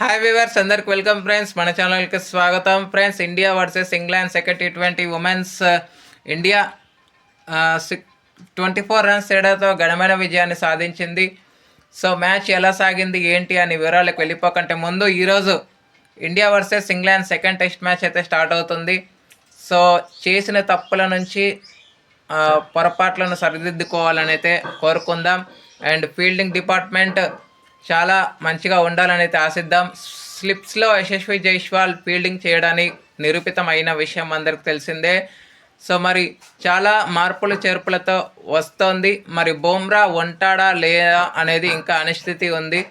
Hi viewers అందరికి welcome friends మన ఛానల్కి స్వాగతం. Friends India versus England second T twenty women's India twenty four runs తేడాతో ఘనమైన విజయాన్ని సాధించింది. సో మ్యాచ్ ఎలా సాగింది ఏంటి అని వివరాలకు వెళ్ళిపోకంటే ముందు ఈరోజు India versus England second test match అయితే స్టార్ట్ అవుతుంది. సో చేసిన తప్పుల నుంచి uh, పొరపాట్లను సరిదిద్దుకోవాలని అయితే కోరుకుందాం. అండ్ ఫీల్డింగ్ డిపార్ట్మెంట్ చాలా మంచిగా ఉండాలని అయితే ఆశిద్దాం. స్లిప్స్లో యశస్వి జైస్వాల్ ఫీల్డింగ్ చేయడానికి నిరూపితమైన విషయం అందరికి తెలిసిందే. సో మరి చాలా మార్పులు చేర్పులతో వస్తోంది. మరి బోమ్రా ఉంటాడా లేదా అనేది ఇంకా అనిశ్చితి ఉంది.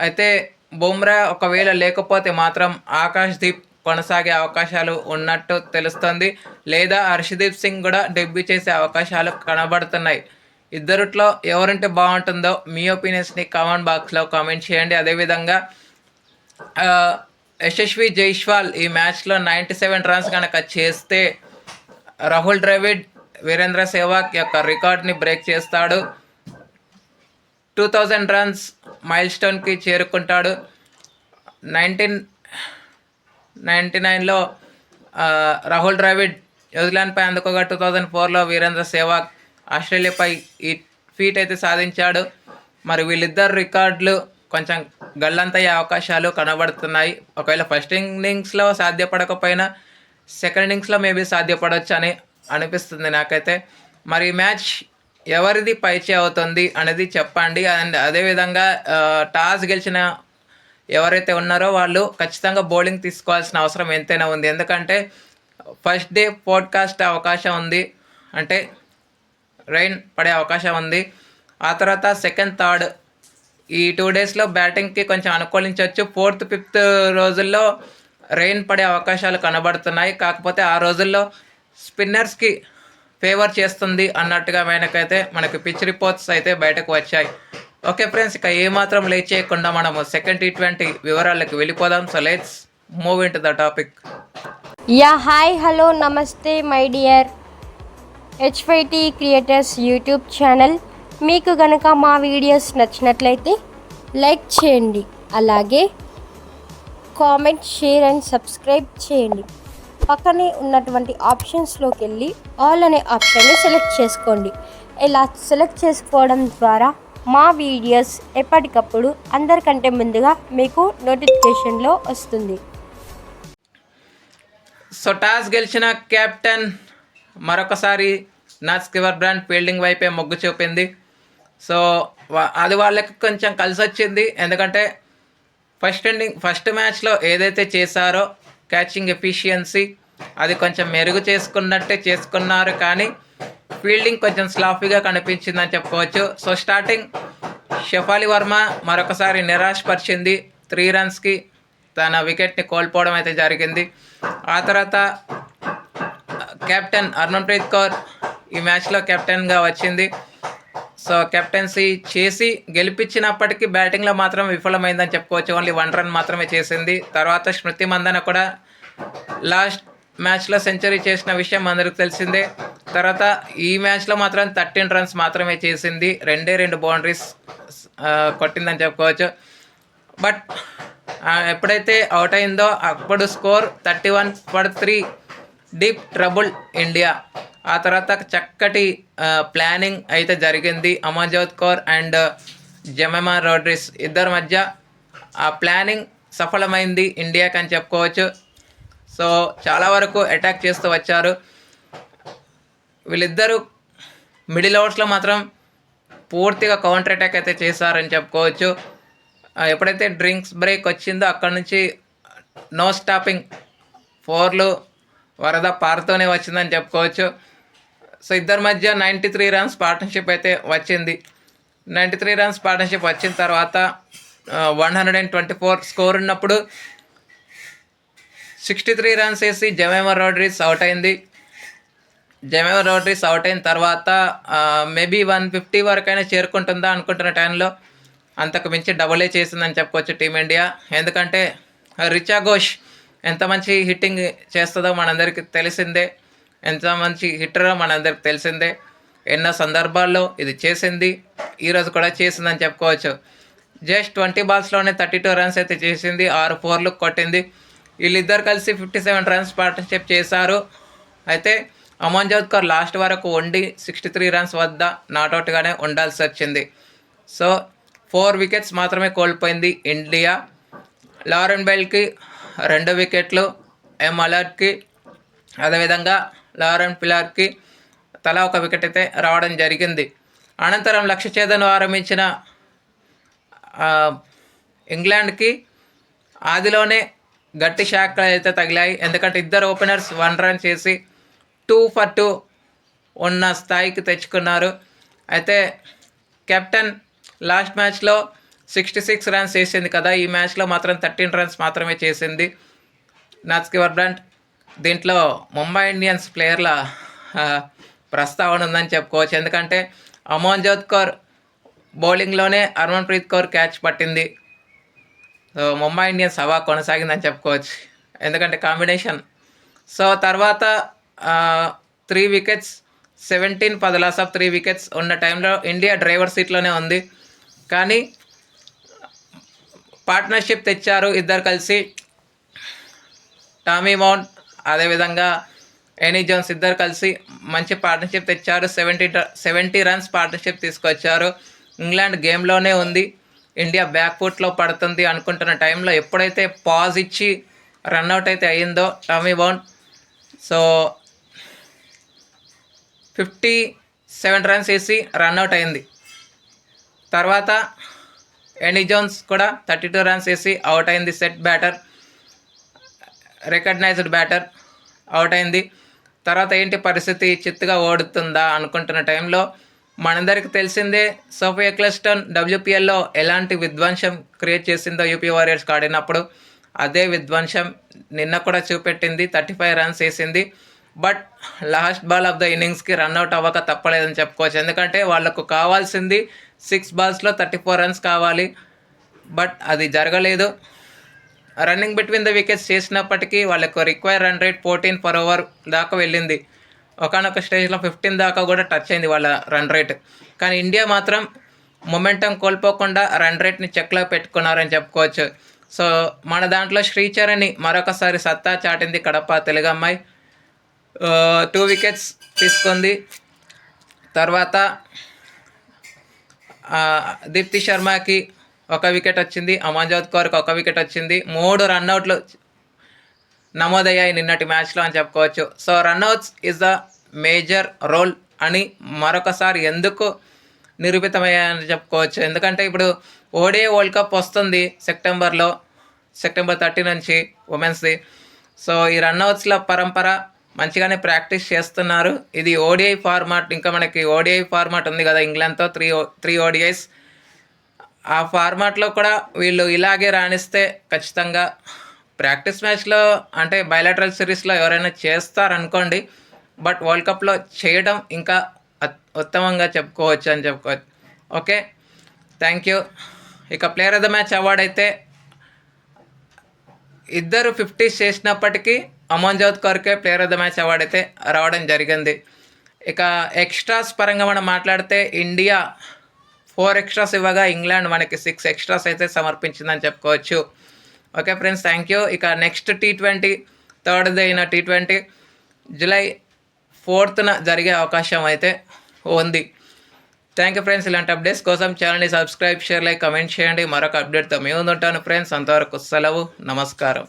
అయితే బుమ్రా ఒకవేళ లేకపోతే మాత్రం ఆకాష్ దీప్ కొనసాగే అవకాశాలు ఉన్నట్టు తెలుస్తుంది. లేదా హర్షదీప్ సింగ్ కూడా డెబ్యూ చేసే అవకాశాలు కనబడుతున్నాయి. ఇద్దరిట్లో ఎవరంటే బాగుంటుందో మీ ఒపీనియన్స్ని కామెంట్ బాక్స్లో కామెంట్ చేయండి. అదేవిధంగా యశస్వి జైష్వాల్ ఈ మ్యాచ్లో నైంటీ సెవెన్ రన్స్ కనుక చేస్తే రాహుల్ ద్రవిడ్ వీరేంద్ర సెహ్వాగ్ యొక్క రికార్డ్ని బ్రేక్ చేస్తాడు. టూ థౌజండ్ రన్స్ మైల్ స్టోన్కి చేరుకుంటాడు. నైన్టీన్ నైంటీ నైన్లో రాహుల్ ద్రావిడ్ న్యూజిలాండ్పై అందుకోగా టూ థౌజండ్ ఫోర్లో వీరేంద్ర సెహ్వాగ్ ఆస్ట్రేలియాపై ఈ ఫీట్ అయితే సాధించాడు. మరి వీళ్ళిద్దరు రికార్డులు కొంచెం గల్లంతయ్యే అవకాశాలు కనబడుతున్నాయి. ఒకవేళ ఫస్ట్ ఇన్నింగ్స్లో సాధ్యపడకపోయినా సెకండ్ ఇన్నింగ్స్లో మేబీ సాధ్యపడవచ్చు అని అనిపిస్తుంది నాకైతే. మరి మ్యాచ్ ఎవరిది పైచే అవుతుంది అనేది చెప్పండి. అండ్ అదేవిధంగా టాస్ గెలిచిన ఎవరైతే ఉన్నారో వాళ్ళు ఖచ్చితంగా బౌలింగ్ తీసుకోవాల్సిన అవసరం ఎంతైనా ఉంది. ఎందుకంటే ఫస్ట్ డే పోడ్కాస్ట్ అవకాశం ఉంది. అంటే రైన్ పడే అవకాశం ఉంది. ఆ తర్వాత సెకండ్ థర్డ్ ఈ టూ డేస్లో బ్యాటింగ్కి కొంచెం అనుకూలించవచ్చు ఫోర్త్ ఫిఫ్త్ రోజుల్లో రెయిన్ పడే అవకాశాలు కనబడుతున్నాయి. కాకపోతే ఆ రోజుల్లో స్పిన్నర్స్కి ఫేవర్ చేస్తుంది అన్నట్టుగా మేనకైతే మనకి పిచ్ రిపోర్ట్స్ అయితే బయటకు వచ్చాయి. ఓకే ఫ్రెండ్స్ ఇక ఏమాత్రం లేట్ చేయకుండా మనము సెకండ్ టీ ట్వంటీ వివరాలకు వెళ్ళిపోదాం. So let's move into the topic. Yeah hi hello నమస్తే my dear. HYT creators YouTube channel మీకు గనక మా వీడియోస్ నచ్చినట్లయితే లైక్ చేయండి. అలాగే కామెంట్ షేర్ అండ్ సబ్స్క్రైబ్ చేయండి. పక్కనే ఉన్నటువంటి ఆప్షన్స్లోకి వెళ్ళి ఆల్ అనే ఆప్షన్ని సెలెక్ట్ చేసుకోండి. ఇలా సెలెక్ట్ చేసుకోవడం ద్వారా మా వీడియోస్ ఎప్పటికప్పుడు అందరికంటే ముందుగా మీకు నోటిఫికేషన్లో వస్తుంది. సో టాస్ గెలిచిన కెప్టెన్ మరొకసారి నాట్ స్కివర్ బ్రాండ్ ఫీల్డింగ్ వైపే మొగ్గు చూపింది. సో అది వాళ్ళకి కొంచెం కలిసి వచ్చింది ఎందుకంటే ఫస్ట్ ఎండింగ్ ఫస్ట్ మ్యాచ్లో ఏదైతే చేశారో క్యాచింగ్ ఎఫిషియన్సీ అది కొంచెం మెరుగు చేసుకున్నట్టే చేసుకున్నారు. కానీ ఫీల్డింగ్ కొంచెం స్లాఫీగా కనిపించిందని చెప్పుకోవచ్చు. సో స్టార్టింగ్ షఫాలి వర్మ మరొకసారి నిరాశపరిచింది త్రీ రన్స్కి. తన వికెట్ని కోల్పోవడం అయితే జరిగింది. ఆ తర్వాత కెప్టెన్ హర్మన్ప్రీత్ కౌర్ ఈ మ్యాచ్లో కెప్టెన్గా వచ్చింది. సో కెప్టెన్సీ చేసి గెలిపించినప్పటికీ బ్యాటింగ్లో మాత్రం విఫలమైందని చెప్పుకోవచ్చు. ఓన్లీ వన్ రన్ మాత్రమే చేసింది. తర్వాత స్మృతి మందన కూడా లాస్ట్ మ్యాచ్లో సెంచరీ చేసిన విషయం అందరికి తెలిసిందే. తర్వాత ఈ మ్యాచ్లో మాత్రం థర్టీన్ రన్స్ మాత్రమే చేసింది. రెండే రెండు బౌండరీస్ కొట్టిందని చెప్పుకోవచ్చు. బట్ ఎప్పుడైతే అవుట్ అయిందో అప్పుడు score thirty one for three deep trouble India ఆ తర్వాత చక్కటి ప్లానింగ్ అయితే జరిగింది. అమర్జోత్ కౌర్ అండ్ జమెమా రోడ్రిస్ ఇద్దరి మధ్య. ఆ ప్లానింగ్ సఫలమైంది ఇండియాకి అని చెప్పుకోవచ్చు. సో చాలా వరకు అటాక్ చేస్తూ వచ్చారు. వీళ్ళిద్దరూ మిడిల్ ఓవర్స్లో మాత్రం పూర్తిగా కౌంటర్ అటాక్ అయితే చేశారని చెప్పుకోవచ్చు. ఎప్పుడైతే డ్రింక్స్ బ్రేక్ వచ్చిందో అక్కడ నుంచి నో స్టాపింగ్ ఫోర్లు వరద పారుతూనే వచ్చిందని చెప్పుకోవచ్చు. సో ఇద్దరి మధ్య నైంటీ త్రీ రన్స్ పార్ట్నర్షిప్ అయితే వచ్చింది. నైంటీ త్రీ రన్స్ పార్ట్నర్షిప్ వచ్చిన తర్వాత one hundred and twenty four score ఉన్నప్పుడు సిక్స్టీ త్రీ రన్స్ వేసి జమేమర్ రోడ్రీస్ అవుట్ అయింది. జమేమర్ రోడ్రీస్ అవుట్ అయిన తర్వాత మేబీ వన్ ఫిఫ్టీ వరకైనా చేరుకుంటుందా అనుకుంటున్న టైంలో అంతకు మించి డబులే చేసిందని చెప్పుకోవచ్చు టీమిండియా. ఎందుకంటే రిచా ఘోష్ ఎంత మంచి హిట్టింగ్ చేస్తుందో మనందరికీ తెలిసిందే. ఎంత మంచి హిట్టరో మనందరికి తెలిసిందే. ఎన్నో సందర్భాల్లో ఇది చేసింది. ఈరోజు కూడా చేసిందని చెప్పుకోవచ్చు. జస్ట్ ట్వంటీ బాల్స్లోనే థర్టీ టూ రన్స్ అయితే చేసింది. ఆరు ఫోర్లు కొట్టింది. వీళ్ళిద్దరు కలిసి ఫిఫ్టీ సెవెన్ రన్స్ పార్ట్నర్షిప్ చేశారు. అయితే అమన్ జోత్కర్ లాస్ట్ వరకు వండి సిక్స్టీ త్రీ రన్స్ వద్ద నాట్అవుట్గానే ఉండాల్సి వచ్చింది. సో ఫోర్ వికెట్స్ మాత్రమే కోల్పోయింది ఇండియా. లారెన్ బెల్కి రెండు వికెట్లు ఎం అలర్ట్కి అదేవిధంగా లారెన్ పిలార్కి తలా ఒక వికెట్ అయితే రావడం జరిగింది. అనంతరం లక్ష్య ఛేదను ఆరంభించిన ఇంగ్లాండ్కి ఆదిలోనే గట్టి షాక్లు అయితే తగిలాయి. ఎందుకంటే ఇద్దరు ఓపెనర్స్ వన్ రన్ చేసి టూ ఫర్ టూ ఉన్న స్థాయికి తెచ్చుకున్నారు. అయితే కెప్టెన్ లాస్ట్ మ్యాచ్లో సిక్స్టీ సిక్స్ రన్స్ చేసింది కదా ఈ మ్యాచ్లో మాత్రం థర్టీన్ రన్స్ మాత్రమే చేసింది. నాస్కివర్ బ్రాండ్ దీంట్లో ముంబై ఇండియన్స్ ప్లేయర్ల ప్రస్తావన ఉందని చెప్పుకోవచ్చు. ఎందుకంటే అమోన్ జోత్కర్ బౌలింగ్లోనే హర్మన్ ప్రీత్ కౌర్ క్యాచ్ పట్టింది. సో ముంబై ఇండియన్స్ హవా కొనసాగిందని చెప్పుకోవచ్చు. ఎందుకంటే కాంబినేషన్. సో తర్వాత త్రీ వికెట్స్ సెవెంటీన్ పది లాస్ ఆఫ్ త్రీ వికెట్స్ ఉన్న టైంలో ఇండియా డ్రైవర్ సీట్లోనే ఉంది. కానీ పార్ట్నర్షిప్ తెచ్చారు ఇద్దరు కలిసి. టామీ మౌంట్ అదేవిధంగా ఎనీ జోన్స్ ఇద్దరు కలిసి మంచి పార్ట్నర్షిప్ తెచ్చారు. సెవెంటీ సెవెంటీ రన్స్ పార్ట్నర్షిప్ తీసుకొచ్చారు. ఇంగ్లాండ్ గేమ్లోనే ఉంది. ఇండియా బ్యాక్ ఫుట్లో పడుతుంది అనుకుంటున్న టైంలో ఎప్పుడైతే పాజ్ ఇచ్చి రన్అట్ అయితే అయ్యిందో Tammy Beaumont so fifty seven runs వేసి రన్అట్ అయింది. తర్వాత ఎనీ జోన్స్ కూడా థర్టీ టూ రన్స్ వేసి అవుట్ అయింది set batter recognised batter out అయింది. తర్వాత ఏంటి పరిస్థితి? చిత్తుగా ఓడుతుందా అనుకుంటున్న టైంలో మనందరికి తెలిసిందే సోఫియా క్లస్టన్ డబ్ల్యూపీఎల్లో ఎలాంటి విధ్వంసం క్రియేట్ చేసిందో యూపీ వారియర్స్ ఆడినప్పుడు అదే విధ్వంసం నిన్న కూడా చూపెట్టింది థర్టీ ఫైవ్ రన్స్ వేసింది but last ball of the ఇన్నింగ్స్కి run out అవ్వక తప్పలేదని చెప్పుకోవచ్చు. ఎందుకంటే వాళ్ళకు కావాల్సింది సిక్స్ బాల్స్లో థర్టీ ఫోర్ రన్స్ కావాలి. బట్ అది జరగలేదు. రన్నింగ్ బిట్వీన్ ద వికెట్స్ చేసినప్పటికీ వాళ్ళకు require run rate fourteen per over దాకా వెళ్ళింది. ఒకనొక స్టేజ్లో ఫిఫ్టీన్ దాకా కూడా టచ్ అయింది వాళ్ళ రన్ రేట్ కానీ ఇండియా మాత్రం మొమెంటం కోల్పోకుండా రన్ రేట్ని చెక్లో పెట్టుకున్నారని చెప్పుకోవచ్చు. సో మన దాంట్లో శ్రీచరణి మరొకసారి సత్తా చాటింది కడప తెలుగమ్మాయి. టూ వికెట్స్ తీసుకుంది. తర్వాత దీప్తి శర్మకి ఒక వికెట్ వచ్చింది అమన్జోత్ కౌర్కి ఒక వికెట్ వచ్చింది. మూడు రన్అట్లు నమోదయ్యాయి నిన్నటి మ్యాచ్లో అని చెప్పుకోవచ్చు. So run outs is the major role అని మరొకసారి ఎందుకు నిరూపితమయ్యాయని చెప్పుకోవచ్చు. ఎందుకంటే ఇప్పుడు ఓడే వరల్డ్ కప్ వస్తుంది సెప్టెంబర్లో సెప్టెంబర్ థర్టీ నుంచి ఉమెన్స్ది. సో ఈ రన్అట్స్ల పరంపర మంచిగానే ప్రాక్టీస్ చేస్తున్నారు. ఇది ఓడిఐ ఫార్మాట్ ఇంకా మనకి ఓడిఐ ఫార్మాట్ ఉంది కదా ఇంగ్లాండ్తో. త్రీ త్రీ ఓడిఐస్ ఆ ఫార్మాట్లో కూడా వీళ్ళు ఇలాగే రాణిస్తే ఖచ్చితంగా ప్రాక్టీస్ మ్యాచ్లో అంటే బయలాటరల్ సిరీస్లో ఎవరైనా చేస్తారనుకోండి బట్ వరల్డ్ కప్లో చేయడం ఇంకా అత్- ఉత్తమంగా చెప్పుకోవచ్చు అని చెప్పుకోవచ్చు. ఓకే? థ్యాంక్ యూ ఇక player of the match award అయితే ఇద్దరు ఫిఫ్టీస్ చేసినప్పటికీ అమోన్ జోత్ కొరకే player of the match award అయితే రావడం జరిగింది. ఇక ఎక్స్ట్రాస్ పరంగా మనం మాట్లాడితే ఇండియా ఫోర్ ఎక్స్ట్రాస్ ఇవ్వగా ఇంగ్లాండ్ మనకి సిక్స్ ఎక్స్ట్రాస్ అయితే సమర్పించిందని చెప్పుకోవచ్చు. Okay friends thank you. ఇక నెక్స్ట్ టీ ట్వంటీ థర్డ్ అయిన టీ ట్వంటీ జూలై ఫోర్త్న జరిగే అవకాశం అయితే ఉంది. థ్యాంక్ యూ ఫ్రెండ్స్ ఇలాంటి అప్డేట్స్ కోసం ఛానల్ని సబ్స్క్రైబ్ షేర్ లైక్ కమెంట్ చేయండి. మరొక అప్డేట్తో మేము ఉంటాను ఫ్రెండ్స్. అంతవరకు సెలవు నమస్కారం.